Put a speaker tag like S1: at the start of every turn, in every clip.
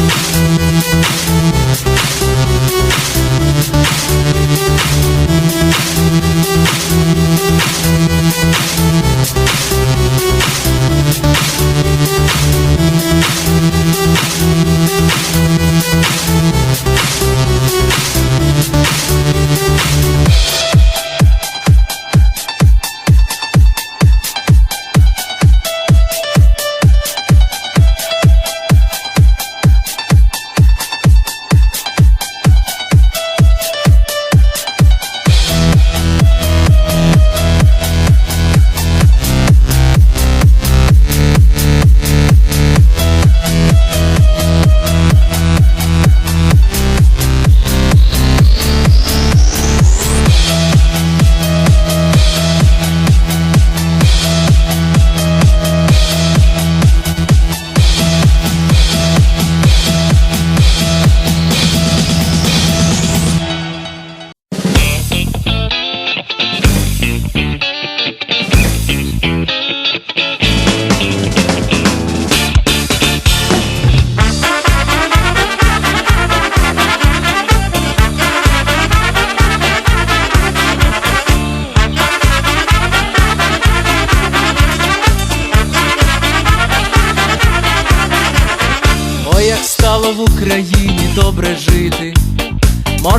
S1: Thank you.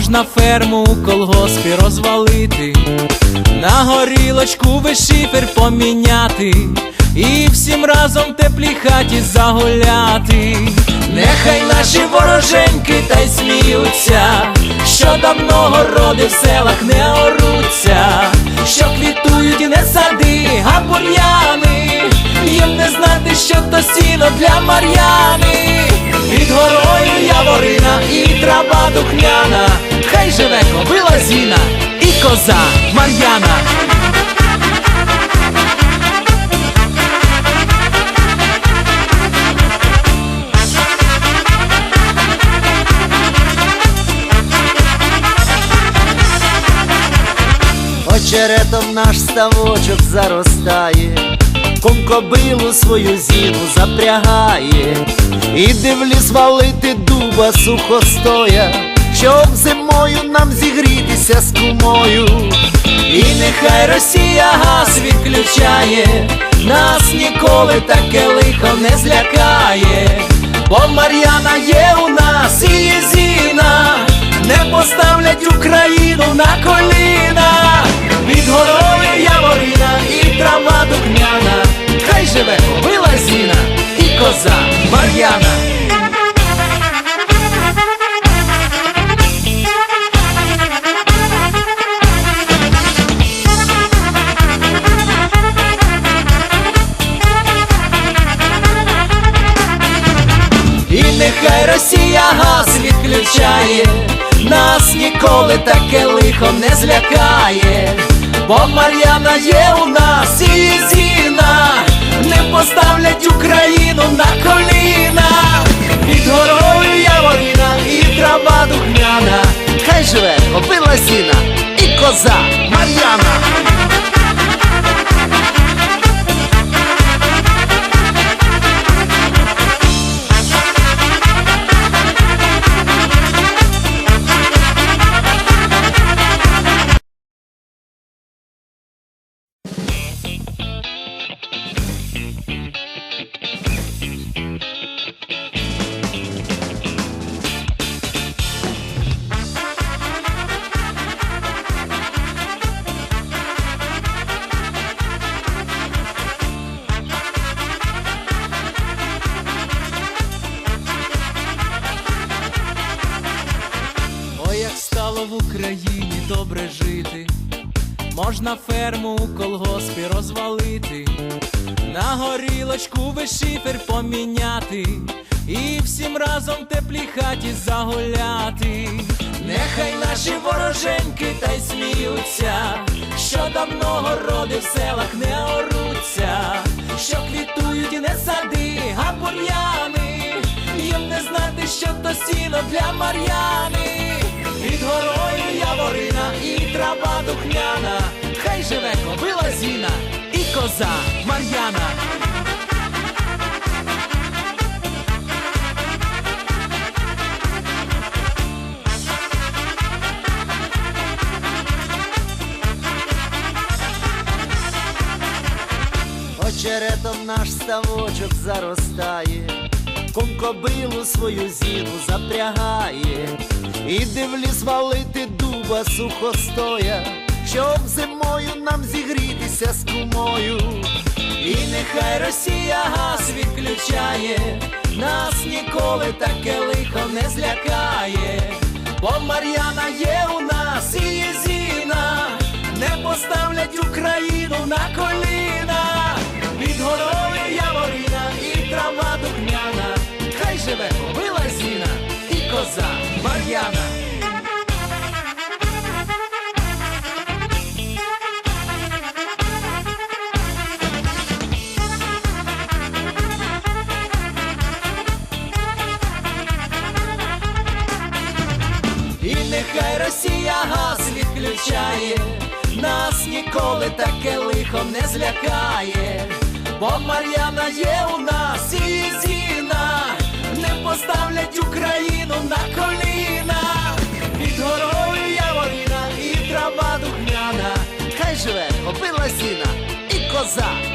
S1: Можна ферму у колгоспі розвалити, на горілочку вишифер поміняти, і всім разом в теплій хаті загуляти. Нехай наші вороженьки та й сміються, що давно городи в селах не оруться, що квітують не сади, а бур'яни, їм не знати, що то сіно для Мар'яни. Під горою яворина і трава духняна, хай живе кобила Зіна і коза Мар'яна.
S2: Очеретом наш ставочок заростає, Комкобилу свою зіну запрягає, Іди в ліс валити дуба сухостоя, Щоб зимою нам зігрітися з кумою.
S1: І нехай Росія газ відключає, нас ніколи таке лихо не злякає, бо Мар'яна є у нас і є Зіна, не поставлять Україну на коліна, від горою яворина і трава духняна, хай живе кобила Зіна і коза Мар'яна. Таке не злякає, бо Мар'яна є у нас і Зіна, не поставлять Україну на коліна, під горою яворіна і трава духняна,
S2: Хай живе кобила Зіна і коза Мар'яна.
S1: Україні добре жити, можна ферму у колгоспі розвалити, на горілочку вишифер поміняти, і всім разом в теплій хаті загуляти. Нехай наші вороженьки та й сміються, що давно городи в селах не оруться, що квітують не сади, а бур'яни, їм не знати, що то сіно для Мар'яни. Яворина і трава духняна, хай живе кобила Зіна і коза Мар'яна.
S2: Очеретом наш ставочок заростає, Комкобилу свою зіну запрягає, Іди в ліс валити дуба сухостоя, Щоб зимою нам зігрітися з кумою.
S1: І нехай Росія газ відключає, нас ніколи таке лихо не злякає, бо Мар'яна є у нас і є Зіна, не поставлять Україну на коліна, нехай Росія газ відключає, нас ніколи таке лихо не злякає, бо Мар'яна є у нас і Зіна, не поставлять Україну на коліна, під горою яворина і трава духняна,
S2: Хай живе кобила Зіна і коза